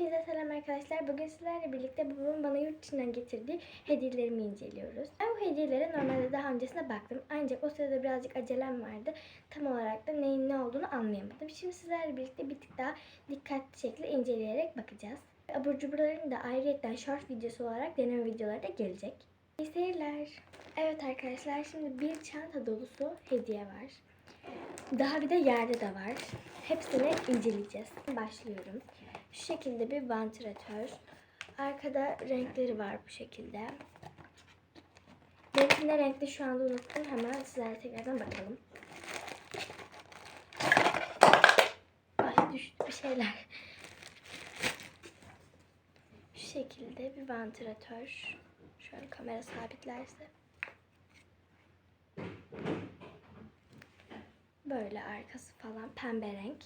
Hepinize selam arkadaşlar. Bugün sizlerle birlikte babamın bana yurt dışından getirdiği hediyelerimi inceliyoruz. Ben bu hediyelere normalde daha öncesinde baktım. Ancak o sırada birazcık acelem vardı. Tam olarak da neyin ne olduğunu anlayamadım. Şimdi sizlerle birlikte bir tık daha dikkatli şekilde inceleyerek bakacağız. Abur cuburların da ayrıyetten short videosu olarak deneme videoları da gelecek. İyi seyirler. Evet arkadaşlar şimdi bir çanta dolusu hediye var. Daha bir de yerde de var. Hepsini inceleyeceğiz. Başlıyorum. Şu şekilde bir vantilatör. Arkada renkleri var bu şekilde. Benimki ne renkli şu anda unuttum. Hemen sizlerle tekrardan bakalım. Ay düştü bir şeyler. Şu şekilde bir vantilatör. Şöyle kamera sabitlerse. Böyle arkası falan pembe renk.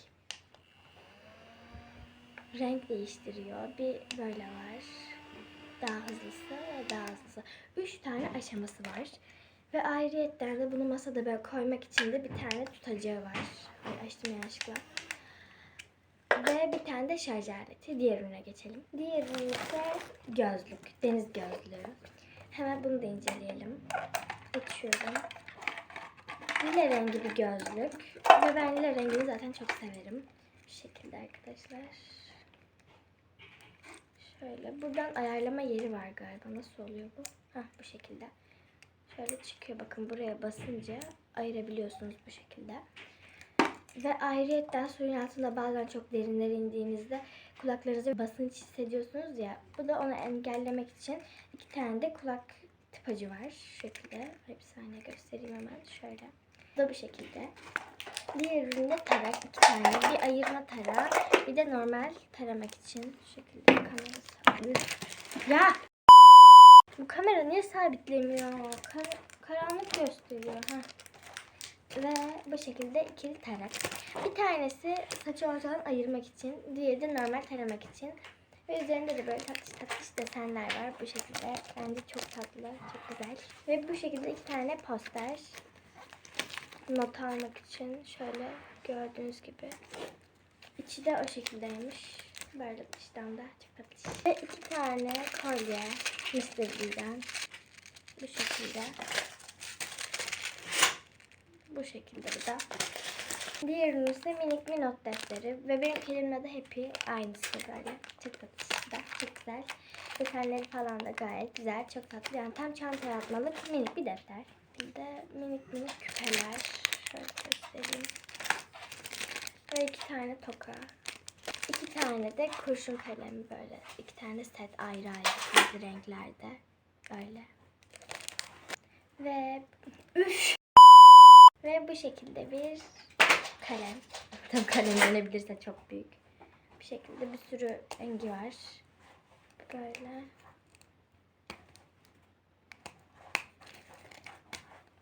Renk değiştiriyor. Bir böyle var. Daha hızlısı ve daha hızlısı. Üç tane aşaması var. Ve ayrıyetten de bunu masada böyle koymak için de bir tane tutacağı var. Ay açtım yanlışlıkla. Ve bir tane de şarj aleti. Diğer ürüne geçelim. Diğer ürün ise gözlük. Deniz gözlüğü. Hemen bunu da inceleyelim. Açıyorum. Lila rengi bir gözlük. Ve ben lila rengini zaten çok severim. Bu şekilde arkadaşlar. Şöyle. Buradan ayarlama yeri var galiba. Nasıl oluyor bu? Hah bu şekilde. Şöyle çıkıyor. Bakın buraya basınca ayırabiliyorsunuz bu şekilde. Ve ayrıyetten suyun altında bazen çok derinlere indiğinizde kulaklarınızda basınç hissediyorsunuz ya. Bu da onu engellemek için iki tane de kulak tıpacı var. Şu şekilde. Bir saniye göstereyim hemen. Şöyle. Bu da bu şekilde. Diğer üründe tarak iki tane. Bir ayırma tarağı, bir de normal taramak için şu şekilde kamera sabit. Ya! Bu kamera niye sabitlemiyor? Kar- karanlık gösteriyor. ha. Ve bu şekilde ikili tarak. Bir tanesi saçı ortadan ayırmak için, diğeri de normal taramak için. Ve üzerinde de böyle tatlış tatlış desenler var. Bu şekilde bence çok tatlı, çok güzel. Ve bu şekilde iki tane poster not almak için şöyle gördüğünüz gibi. İçi de o şekildeymiş. Böyle dıştan da çok tatlı. Ve iki tane kolye Mr. Bu şekilde. Bu şekilde bu da. Diğer ürün ise minik bir not defteri. Ve benim kelimle de Happy aynısı böyle. Çok tatlı da. Çok güzel. Desenleri falan da gayet güzel. Çok tatlı. Yani tam çantaya atmalık minik bir defter. Bir de minik minik küpeler. Şöyle göstereyim. Ve iki tane toka. İki tane de kurşun kalemi böyle. İki tane set ayrı ayrı farklı renklerde. Böyle. Ve üf. Ve bu şekilde bir kalem. Tabii kalem denebilirse çok büyük. Bu şekilde bir sürü rengi var. Böyle.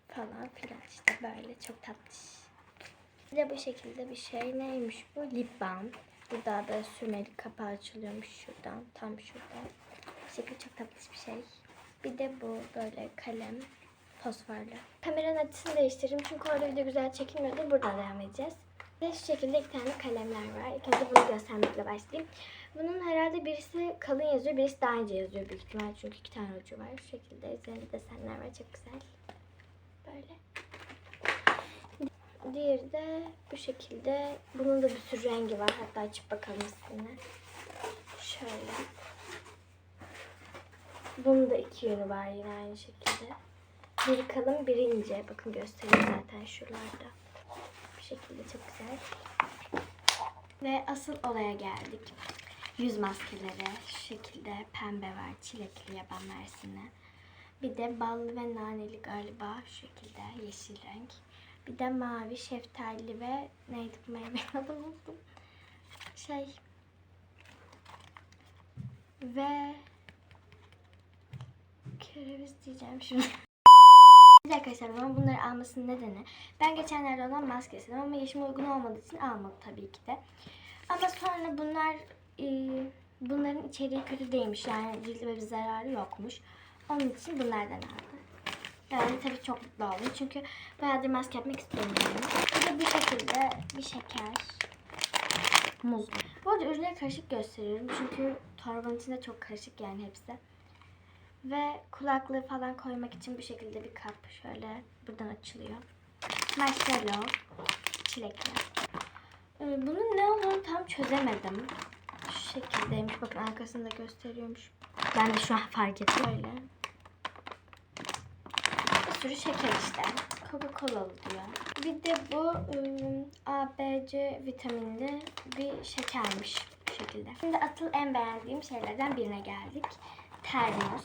Falan filan işte böyle çok tatlış. Bir de bu şekilde bir şey neymiş bu? Lip balm. Burada da sürmeli kapağı açılıyormuş şuradan. Tam şuradan. Şekilde çok tatlış bir şey. Bir de bu böyle kalem. Fosforlu. Kameranın açısını değiştireyim çünkü orada video güzel çekilmiyordu. Buradan devam edeceğiz. Ve şu şekilde iki tane kalemler var. İlk önce bunu göstermekle başlayayım. Bunun herhalde birisi kalın yazıyor, birisi daha ince yazıyor büyük ihtimal. Çünkü iki tane ucu var. Şu şekilde üzerinde desenler var. Çok güzel. Böyle. Diğeri de bu şekilde. Bunun da bir sürü rengi var. Hatta açıp bakalım sizinle. Şöyle. Bunun da iki yönü var yine aynı şekilde. Biri kalın, biri ince. Bakın göstereyim zaten şuralarda. Bu şekilde çok güzel. Ve asıl olaya geldik. Yüz maskeleri şu şekilde pembe var. Çilekli yaban mersini. Bir de ballı ve naneli galiba şu şekilde yeşil renk. Bir de mavi, şeftali ve neydi bu adını unuttum. Şey ve kereviz diyeceğim şimdi. Arkadaşlar ben bunları almasının nedeni ben geçenlerde olan maske istedim ama yaşıma uygun olmadığı için almadım tabii ki de. Ama sonra bunlar e, bunların içeriği kötü değilmiş yani ciltime bir zararı yokmuş. Onun için bunlardan aldım. Yani tabii çok mutlu oldum çünkü bayağıdır maske yapmak istemiyorum. Bir de bu şekilde bir şeker. Muz. Bu arada ürünleri karışık gösteriyorum. Çünkü torbanın içinde çok karışık yani hepsi. Ve kulaklığı falan koymak için bu şekilde bir kap şöyle buradan açılıyor. Marshmallow, çilekli. Ee, Bunun ne olduğunu tam çözemedim. Şu şekildeymiş. Bakın arkasında gösteriyormuş. Ben de şu an fark ettim öyle. Sürü şeker işte. Coca-Cola diyor. Bir de bu ım, A, B, C vitaminli bir şekermiş bu şekilde. Şimdi asıl en beğendiğim şeylerden birine geldik. Termos.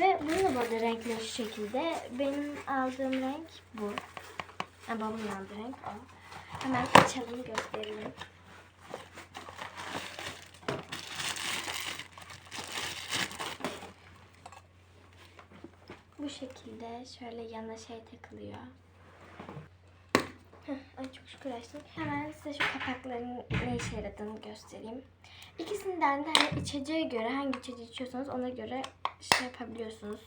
Ve bunun da burada renkleri şu şekilde. Benim aldığım renk bu. Babamın aldığı renk o. Hemen açalım göstereyim. Bu şekilde şöyle yana şey takılıyor. Ay çok şükür açtım. Hemen size şu kapakların ne işe yaradığını göstereyim. İkisinden de hani içeceğe göre hangi içeceği içiyorsanız ona göre şey yapabiliyorsunuz.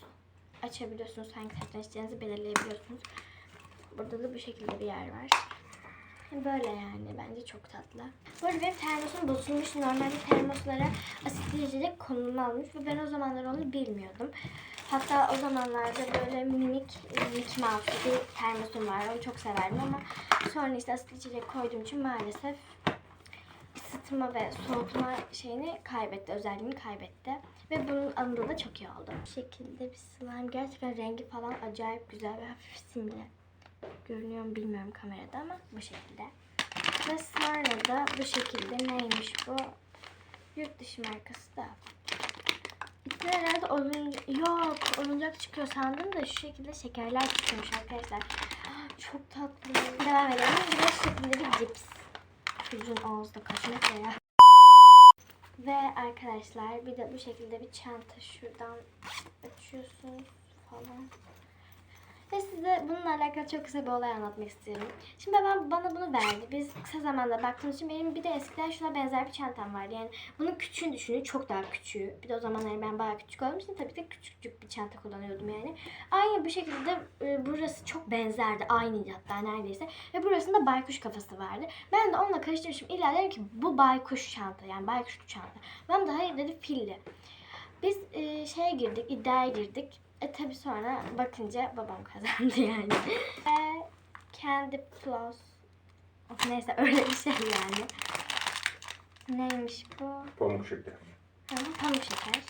Açabiliyorsunuz. Hangi taraftan içeceğinizi belirleyebiliyorsunuz. Burada da bu şekilde bir yer var. Böyle yani bence çok tatlı. Bu arada benim termosum bozulmuş. Normalde termoslara asitli içecek konulmazmış ve ben o zamanlar onu bilmiyordum. Hatta o zamanlarda böyle minik Mickey Mouse bir termosum var. Onu çok severdim ama sonra işte asitli içecek koyduğum için maalesef ısıtma ve soğutma şeyini kaybetti, özelliğini kaybetti. Ve bunun anında da çok iyi oldu. Bu şekilde bir slime. Gerçekten rengi falan acayip güzel ve hafif simli. Görünüyor mu bilmiyorum kamerada ama bu şekilde. Ve sonra da bu şekilde neymiş bu? Yurt dışı markası da. İçinde herhalde oyuncak, yok oyuncak çıkıyor sandım da şu şekilde şekerler çıkıyormuş arkadaşlar. Çok tatlı. Devam edelim. Bir de şu şekilde bir cips. Çocuğun ağızda kaç metre ya. Ve arkadaşlar bir de bu şekilde bir çanta şuradan açıyorsunuz falan. Ve size bununla alakalı çok kısa bir olay anlatmak istiyorum. Şimdi ben bana bunu verdi. Biz kısa zamanda baktığımız için benim bir de eskiden şuna benzer bir çantam vardı. Yani bunun küçüğünü düşünün. Çok daha küçüğü. Bir de o zamanlar ben bayağı küçük olduğum için tabii ki küçücük bir çanta kullanıyordum yani. Aynı bu şekilde e, burası çok benzerdi. Aynıydı hatta neredeyse. Ve burasında baykuş kafası vardı. Ben de onunla karıştırmışım. İlla dedim ki bu baykuş çanta. Yani baykuş çanta. Ben de hayır dedi filli. Biz e, şeye girdik, iddiaya girdik. E tabi sonra bakınca babam kazandı yani. Ve Candy Floss. Of, neyse öyle bir şey yani. Neymiş bu? Pamuk şeker. Hı, pamuk şeker.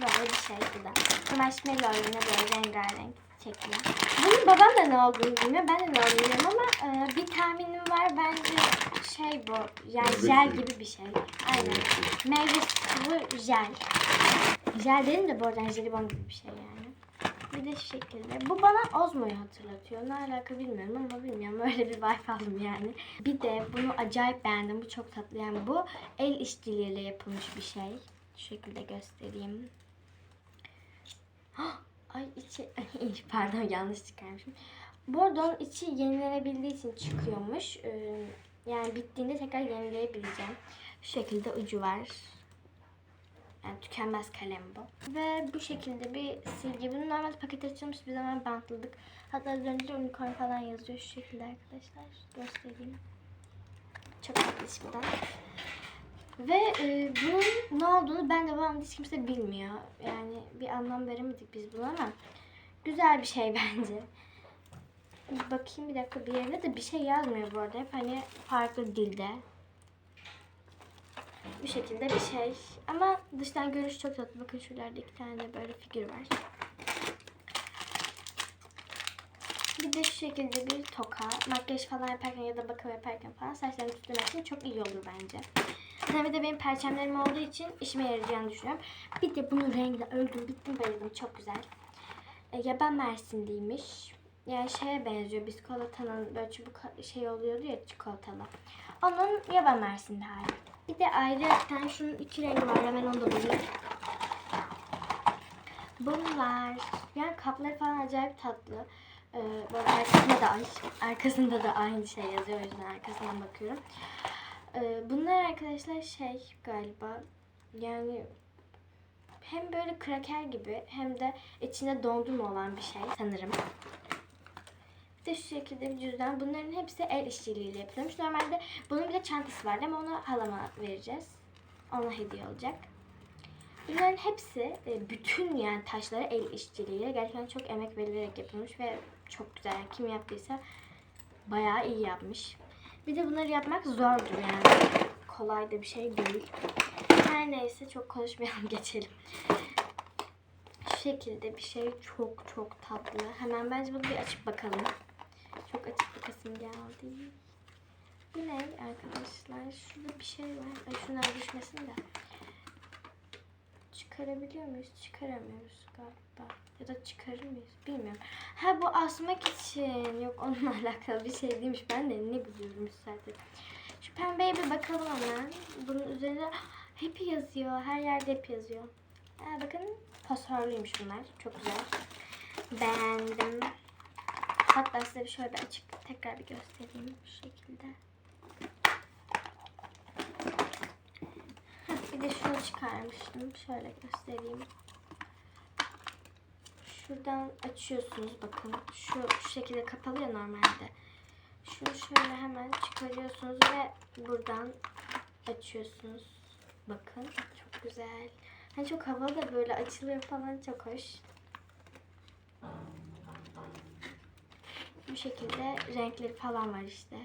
Böyle bir şey bu da. Marshmallow yine böyle rengarenk çekiyor. Bunun babam da ne olduğunu bilmiyor. Ben de ne olduğunu bilmiyorum ama e, bir tahminim var. Bence şey bu. Yani Meyve jel suyu. gibi bir şey. Aynen. Meyve suyu jel. Jel dedim de bu arada jelibon gibi bir şey yani. Bir de şu şekilde. Bu bana Ozmo'yu hatırlatıyor. Ne alaka bilmiyorum ama bilmiyorum. Öyle bir vibe aldım yani. Bir de bunu acayip beğendim. Bu çok tatlı. Yani bu el işçiliğiyle yapılmış bir şey. Şu şekilde göstereyim. Ay içi... Pardon yanlış çıkarmışım. Onun içi yenilenebildiği için çıkıyormuş. Ee, Yani bittiğinde tekrar yenileyebileceğim. Şu şekilde ucu var. Yani tükenmez kalem bu. Ve bu şekilde bir silgi. Bunu normalde paket açılmış bir zaman bantladık. Hatta az önce unicorn falan yazıyor şu şekilde arkadaşlar. Göstereyim. Çok tatlı şimdiden. Ve e, bunun ne olduğunu ben de babam hiç kimse bilmiyor. Yani bir anlam veremedik biz buna ama güzel bir şey bence. Bakayım bir dakika bir yerine de bir şey yazmıyor bu arada. Hep hani farklı dilde. Bu şekilde bir şey. Ama dıştan görünüş çok tatlı. Bakın şuralarda iki tane de böyle figür var. Bir de şu şekilde bir toka. Makyaj falan yaparken ya da bakım yaparken falan saçlarımı tutmak için çok iyi olur bence. Tabii benim perçemlerim olduğu için işime yarayacağını düşünüyorum. Bir de bunun rengi de öldüm bittim bayıldım. Çok güzel. E, yaban mersinliymiş. Yani şeye benziyor. Biskolatanın böyle çubuk şey oluyordu ya çikolatalı. Onun yaban mersinde hali. Bir de ayrı bir tane şunun iki rengi var. Hemen onu da bulayım. Bunlar. Yani kapları falan acayip tatlı. Ee, böyle arkasında da, arkasında da aynı şey yazıyor. O yüzden arkasından bakıyorum. Ee, bunlar arkadaşlar şey galiba yani hem böyle kraker gibi hem de içinde dondurma olan bir şey sanırım. Bir de şu şekilde bir cüzdan. Bunların hepsi el işçiliğiyle yapılmış. Normalde bunun bir de çantası vardı ama onu halama vereceğiz. Ona hediye olacak. Bunların hepsi e, bütün yani taşları el işçiliğiyle gerçekten çok emek verilerek yapılmış ve çok güzel. Kim yaptıysa bayağı iyi yapmış. Bir de bunları yapmak zordur yani. Kolay da bir şey değil. Her neyse çok konuşmayalım geçelim. Şu şekilde bir şey çok çok tatlı. Hemen bence bunu bir açıp bakalım. Çok açıp bakasım geldi. Bu ne arkadaşlar? Şurada bir şey var. Ay şunlar düşmesin de. Çıkarabiliyor muyuz? Çıkaramıyoruz galiba. Ya da çıkarır mıyız? Bilmiyorum. Ha bu asmak için. Yok onunla alakalı bir şey değilmiş. Ben de ne biliyorum zaten. Şu pembeye bir bakalım hemen. Bunun üzerinde hep yazıyor. Her yerde hep yazıyor. Ha, bakın fosforluymuş bunlar. Çok güzel. Beğendim. Hatta size şöyle bir açık tekrar bir göstereyim. Bu şekilde. Heh, bir de şunu çıkarmıştım. Şöyle göstereyim. Şuradan açıyorsunuz bakın. Şu, şu şekilde kapalı ya normalde. Şunu şöyle hemen çıkarıyorsunuz ve buradan açıyorsunuz. Bakın çok güzel. Hani çok havalı böyle açılıyor falan çok hoş. Bu şekilde renkleri falan var işte.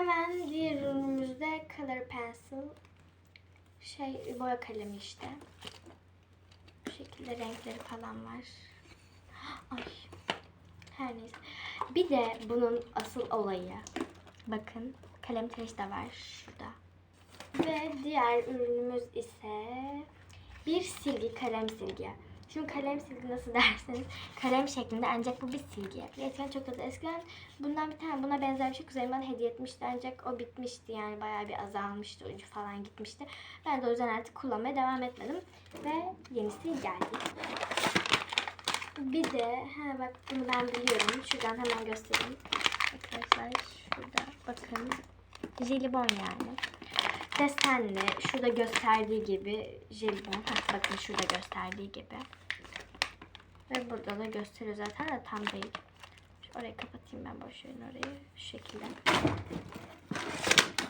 Hemen diğer ürünümüzde Color Pencil. Şey boya kalemi işte. Bu şekilde renkleri falan var. Ay. Her neyse. Bir de bunun asıl olayı. Bakın kalem tıraş da var şurada. Ve diğer ürünümüz ise bir silgi, kalem silgi. Şimdi kalem silgi nasıl derseniz kalem şeklinde ancak bu bir silgi. Gerçekten çok tatlı. Eskiden bundan bir tane buna benzer bir şey kuzenim bana hediye etmişti ancak o bitmişti yani bayağı bir azalmıştı ucu falan gitmişti. Ben de o yüzden artık kullanmaya devam etmedim ve yenisi geldi. Bir de ha bak bunu ben biliyorum. Şuradan hemen göstereyim. Arkadaşlar şurada bakın. Jelibon yani. Desenli. Şurada gösterdiği gibi jelibon. Bakın şurada gösterdiği gibi. Ve burada da gösteriyor zaten de tam değil. Şu orayı kapatayım ben boş verin orayı. Şu şekilde.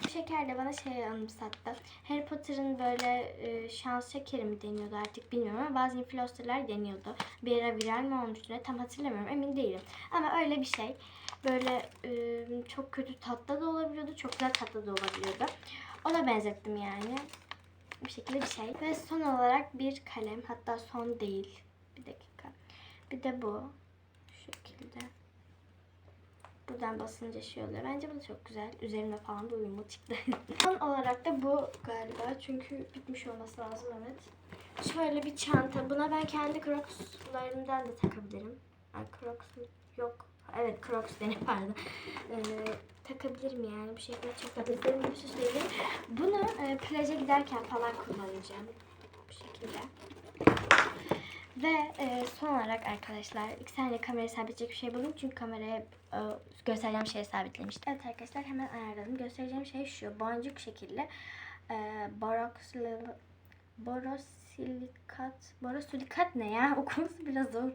Bu şeker de bana şey anımsattı. Harry Potter'ın böyle e, şans şekeri mi deniyordu artık bilmiyorum ama bazı influencerlar deniyordu. Bir ara viral mi olmuştu ne tam hatırlamıyorum emin değilim. Ama öyle bir şey. Böyle e, çok kötü tatlı da olabiliyordu, çok güzel tatlı da olabiliyordu. Ona benzettim yani. Bu şekilde bir şey. Ve son olarak bir kalem. Hatta son değil. Bir dakika. Bir de bu. Şu şekilde. Buradan basınca şey oluyor. Bence bu da çok güzel. Üzerine falan da uyumlu çıktı. Son olarak da bu galiba. Çünkü bitmiş olması lazım evet. Şöyle bir çanta. Buna ben kendi Crocs'larımdan da takabilirim. Ay Crocs yok. Evet Crocs dene pardon. Ee, takabilirim yani bu şekilde çok. Benim bir şey söyleyeyim. Bunu e, plaja giderken falan kullanacağım. Bu şekilde. Ve e, son olarak arkadaşlar iki saniye kamerayı sabitleyecek bir şey buldum. Çünkü kameraya e, göstereceğim şeyi sabitlemiştim. Evet arkadaşlar hemen ayarladım. Göstereceğim şey şu. Boncuk şekilli. E, boroxil, borosilikat. Borosilikat ne ya? Okuması biraz zor.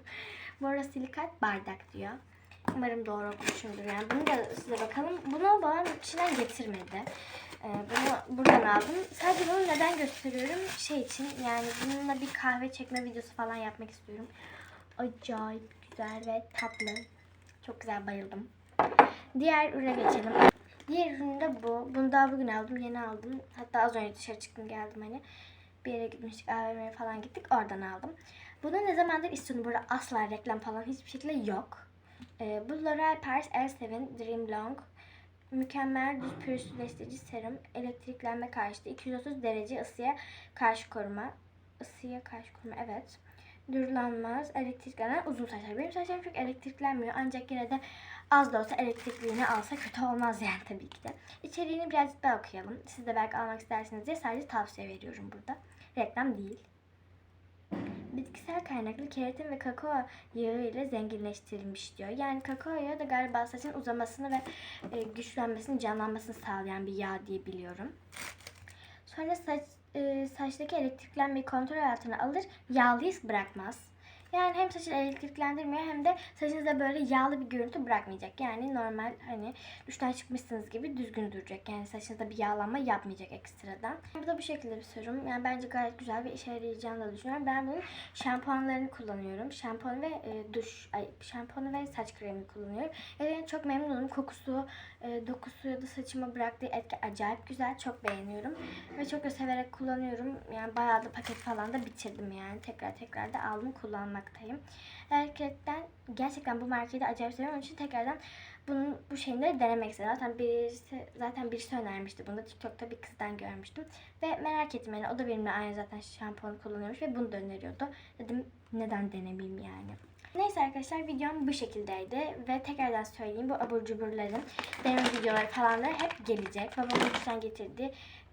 Borosilikat bardak diyor. Umarım doğru okumuşumdur. Yani bunu da size bakalım. Bunu babam içinden getirmedi. Ee, bunu buradan aldım. Sadece bunu neden gösteriyorum? Şey için yani bununla bir kahve çekme videosu falan yapmak istiyorum. Acayip güzel ve tatlı. Çok güzel bayıldım. Diğer ürüne geçelim. Diğer ürün de bu. Bunu daha bugün aldım. Yeni aldım. Hatta az önce dışarı çıktım geldim hani. Bir yere gitmiştik. AVM'ye falan gittik. Oradan aldım. Bunu ne zamandır istiyorum. Burada asla reklam falan hiçbir şekilde yok. Ee, bu L'Oreal Paris L7 Dream Long. Mükemmel düz pürüzsüzleştirici serum. Elektriklenme karşıtı. 230 derece ısıya karşı koruma. Isıya karşı koruma evet. Durulanmaz elektriklenen uzun saçlar. Benim saçlarım çok elektriklenmiyor. Ancak yine de az da olsa elektrikliğini alsa kötü olmaz yani tabii ki de. İçeriğini birazcık daha okuyalım. Siz de belki almak istersiniz diye sadece tavsiye veriyorum burada. Reklam değil bitkisel kaynaklı keratin ve kakao yağı ile zenginleştirilmiş diyor. Yani kakao yağı da galiba saçın uzamasını ve e, güçlenmesini, canlanmasını sağlayan bir yağ diye biliyorum. Sonra saç e, saçtaki elektriklenmeyi kontrol altına alır, yağlı iz bırakmaz. Yani hem saçı elektriklendirmiyor hem de saçınızda böyle yağlı bir görüntü bırakmayacak. Yani normal hani duştan çıkmışsınız gibi düzgün duracak. Yani saçınızda bir yağlanma yapmayacak ekstradan. Bu da bu şekilde bir serum. Yani bence gayet güzel ve işe yarayacağını da düşünüyorum. Ben bunun şampuanlarını kullanıyorum. Şampuan ve e, duş, ay, şampuanı ve saç kremi kullanıyorum. Yani çok memnunum. Kokusu, e, dokusu ya da saçıma bıraktığı etki acayip güzel. Çok beğeniyorum. Ve çok severek kullanıyorum. Yani bayağı da paket falan da bitirdim yani. Tekrar tekrar da aldım kullanmaktayım. Gerçekten gerçekten bu markayı da acayip seviyorum. Onun için tekrardan bunun bu şeyleri denemek istedim. Zaten birisi zaten birisi önermişti bunu. da TikTok'ta bir kızdan görmüştüm. Ve merak ettim yani o da benimle aynı zaten şampuanı kullanıyormuş ve bunu da öneriyordu. Dedim neden denemeyeyim yani. Neyse arkadaşlar videom bu şekildeydi ve tekrardan söyleyeyim bu abur cuburların deneme videoları falan da hep gelecek. Babamın lütfen getirdiği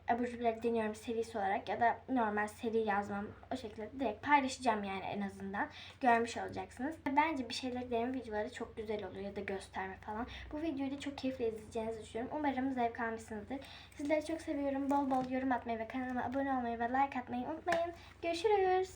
abur cuburları deniyorum serisi olarak ya da normal seri yazmam o şekilde direkt paylaşacağım yani en azından. Görmüş olacaksınız. Bence bir şeyler deneme videoları çok güzel oluyor ya da gösterme falan. Bu videoyu da çok keyifle izleyeceğinizi düşünüyorum. Umarım zevk almışsınızdır. Sizleri çok seviyorum. Bol bol yorum atmayı ve kanalıma abone olmayı ve like atmayı unutmayın. Görüşürüz.